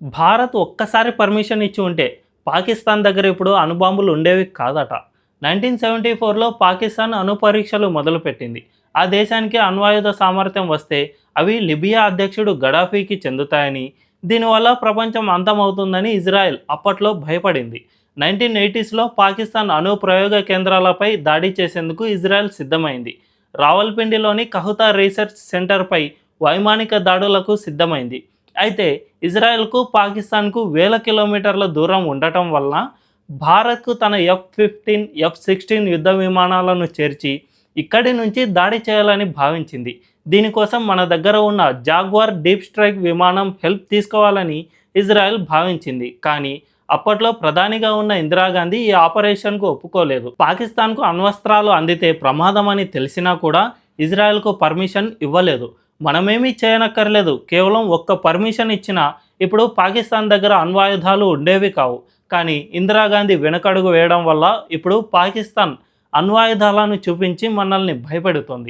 భారత్ ఒక్కసారి పర్మిషన్ ఇచ్చి ఉంటే పాకిస్తాన్ దగ్గర ఇప్పుడు అణుబాంబులు ఉండేవి కాదట. నైన్టీన్ సెవెంటీ ఫోర్లో పాకిస్తాన్ అణు పరీక్షలు మొదలుపెట్టింది. ఆ దేశానికి అణ్వాయుధ సామర్థ్యం వస్తే అవి లిబియా అధ్యక్షుడు గడాఫీకి చెందుతాయని దీనివల్ల ప్రపంచం అంతమవుతుందని ఇజ్రాయెల్ అప్పట్లో భయపడింది. నైన్టీన్ ఎయిటీస్లో పాకిస్తాన్ అణు ప్రయోగ కేంద్రాలపై దాడి చేసేందుకు ఇజ్రాయెల్ సిద్ధమైంది. రావల్పిండిలోని కహుతా రీసెర్చ్ సెంటర్పై వైమానిక దాడులకు సిద్ధమైంది. అయితే ఇజ్రాయెల్కు పాకిస్తాన్కు వేల కిలోమీటర్ల దూరం ఉండటం వలన భారత్కు తన ఎఫ్ ఫిఫ్టీన్ ఎఫ్ సిక్స్టీన్ యుద్ధ విమానాలను చేర్చి ఇక్కడి నుంచి దాడి చేయాలని భావించింది. దీనికోసం మన దగ్గర ఉన్న జాగ్వార్ డీప్ స్ట్రైక్ విమానం హెల్ప్ తీసుకోవాలని ఇజ్రాయెల్ భావించింది. కానీ అప్పట్లో ప్రధానిగా ఉన్న ఇందిరాగాంధీ ఈ ఆపరేషన్కు ఒప్పుకోలేదు. పాకిస్తాన్కు అణ్వస్త్రాలు అందితే ప్రమాదం అని తెలిసినా కూడా ఇజ్రాయెల్కు పర్మిషన్ ఇవ్వలేదు. మనమేమీ చేయనక్కర్లేదు. కేవలం ఒక్క పర్మిషన్ ఇచ్చినా ఇప్పుడు పాకిస్తాన్ దగ్గర అణ్వాయుధాలు ఉండేవి కావు. కానీ ఇందిరాగాంధీ వెనకడుగు వేయడం వల్ల ఇప్పుడు పాకిస్తాన్ అణ్వాయుధాలను చూపించి మనల్ని భయపెడుతోంది.